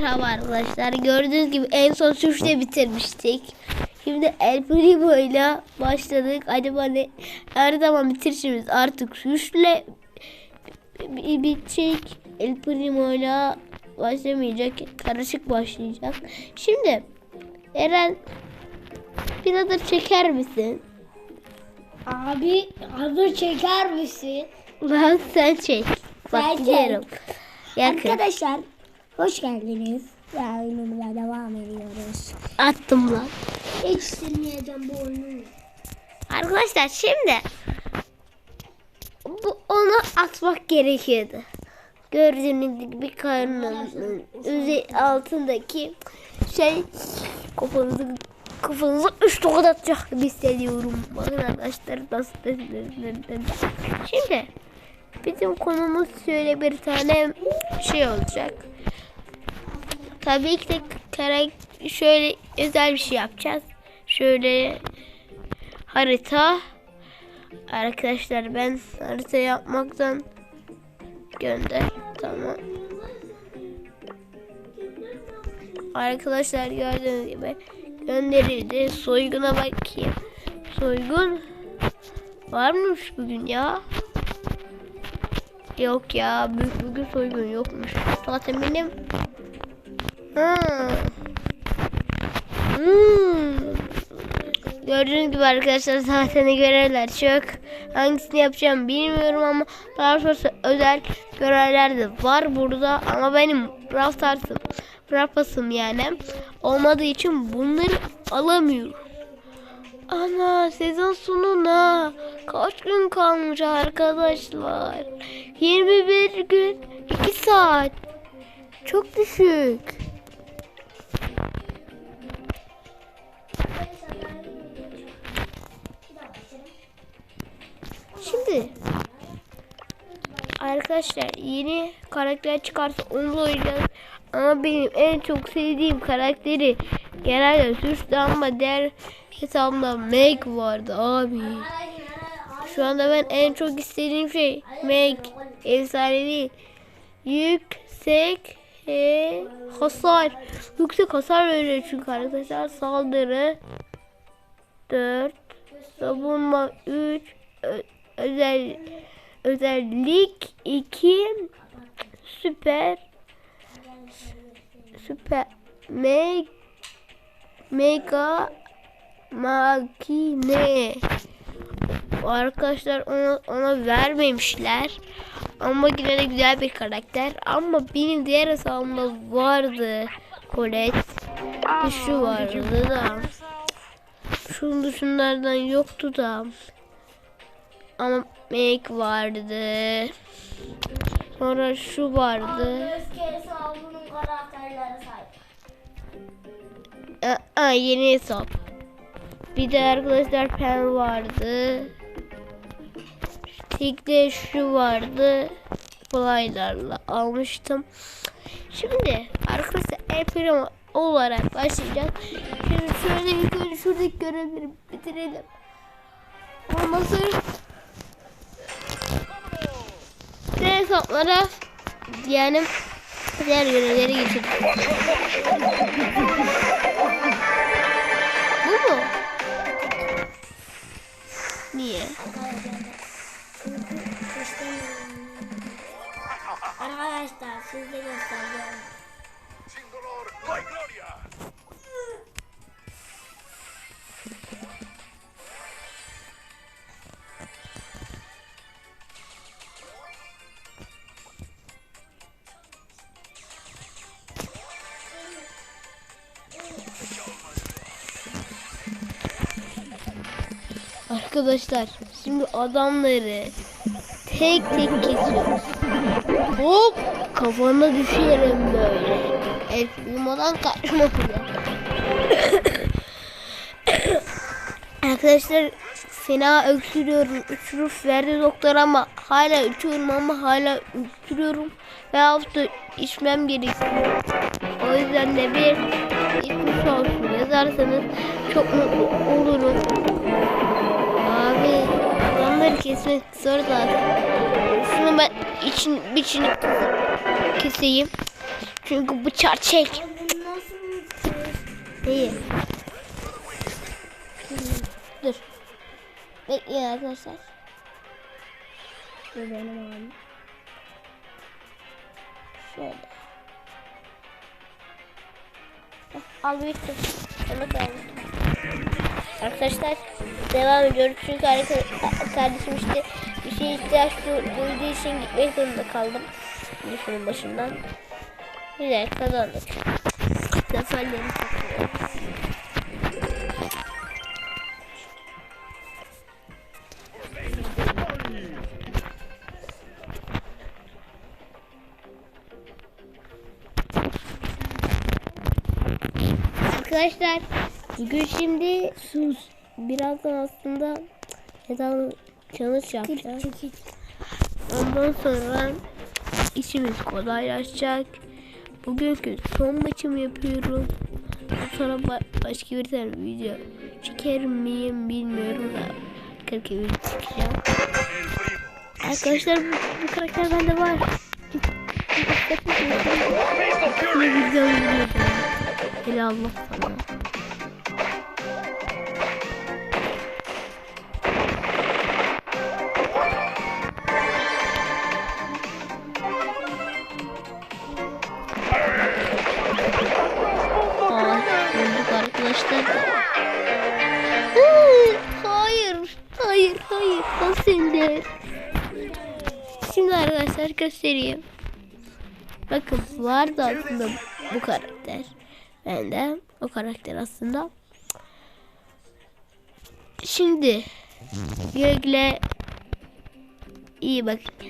Merhaba arkadaşlar. Gördüğünüz gibi en son suçla bitirmiştik. Şimdi El Primo ile başladık. Acaba ne? Her zaman bitirişimiz artık bi- bitecek. El Primo ile başlamayacak. Karışık başlayacak. Şimdi Eren bir adır çeker misin? Abi hazır çeker misin? Lan sen çek. Bak Ben. Yakın. Arkadaşlar hoş geldiniz. Ve oyunumuza devam ediyoruz. Attım lan. Hiç silmeyeceğim bu oyunu. Arkadaşlar şimdi bu onu atmak gerekiyordu. Gördüğünüz gibi karnının üzeri altındaki şey kafanızı kafanızı üç tokat atacak gibi hissediyorum. Bakın arkadaşlar nasıl Şimdi bizim konumuz şöyle bir tane şey olacak. Tabii ki de karak şöyle özel bir şey yapacağız. Şöyle harita. Arkadaşlar ben harita yapmaktan gönder. Tamam. Arkadaşlar gördüğünüz gibi gönderildi. Soyguna bakayım. Soygun var mıymış bugün ya? Yok ya. bu- Bugün soygun yokmuş. Zaten benim Ha. Hmm. Gördüğünüz gibi arkadaşlar zaten görevler çok. Hangisini yapacağım bilmiyorum ama daha sonrası özel görevler de var burada. Ama benim Brawl Stars'ım, Brawl Pass'ım yani olmadığı için bunları alamıyorum. Ana sezon sonuna kaç gün kalmış arkadaşlar? 21 gün 2 saat. Çok düşük. Arkadaşlar yeni karakter çıkarsa onu da oynayacağız. Ama benim en çok sevdiğim karakteri genelde suçlu ama diğer hesabımda Meg vardı abi. Şu anda ben en çok istediğim şey Meg efsanevi yüksek e, hasar. Yüksek hasar veriyor çünkü arkadaşlar. Saldırı. 4 savunma. 3 özel özellik 2 süper süper meg, mega makine. Arkadaşlar ona, ona vermemişler. Ama yine de güzel bir karakter. Ama benim diğer hesabımda vardı Colette. Şu vardı da. Şunun dışınlardan yoktu da ama Make vardı. Sonra şu vardı. Aa, aa, yeni hesap. Bir de arkadaşlar pen vardı. Tigde şu vardı. Fly'larla almıştım. Şimdi arkadaşlar El Primo olarak başlayacağız. Şimdi şöyle ilk önce şuradaki görevleri bitirelim. Ondan hesaplara yani diğer görevleri geçelim Bu mu? Niye? Arkadaşlar siz de göstereceğim. Arkadaşlar şimdi adamları tek tek kesiyoruz. Hop kafana düşerim böyle. El filmadan kaçmak. Arkadaşlar fena öksürüyorum. Öksürüp verdi doktor ama hala içiyorum ama hala öksürüyorum. Veyahut da içmem gerekiyor. O yüzden de bir geçmiş olsun yazarsanız çok mutlu olurum. Abi adamları kesmek zor zaten. Şunu ben için biçini keseyim. Çünkü nasıl yapacağız? İyi. Dur. Bekleyin arkadaşlar. Bu benim abim. Şöyle. Heh, Al büyüttüm. Onu koyalım. Arkadaşlar devam ediyoruz çünkü kardeşim işte bir şeye ihtiyaç du- duyduğu için gitmek zorunda kaldım. Şunun başından. Güzel kazandık. Zaferleri topluyoruz. Arkadaşlar bugün şimdi sus birazdan aslında neden challenge yapacağız. Ondan sonra işimiz kolaylaşacak. Bugünkü son maçımı yapıyorum. Sonra ba- başka bir tane video çeker miyim bilmiyorum da. Belki video çekeceğim. Arkadaşlar bu, bu karakter bende var. Bir video Allah sana. Aa, öldük arkadaşlar. Hı, Hayır, hayır, hayır. O. Şimdi arkadaşlar göstereyim. Bakın vardı aslında bu karakter. Ben de o karakter aslında. Şimdi Gögle iyi bakın.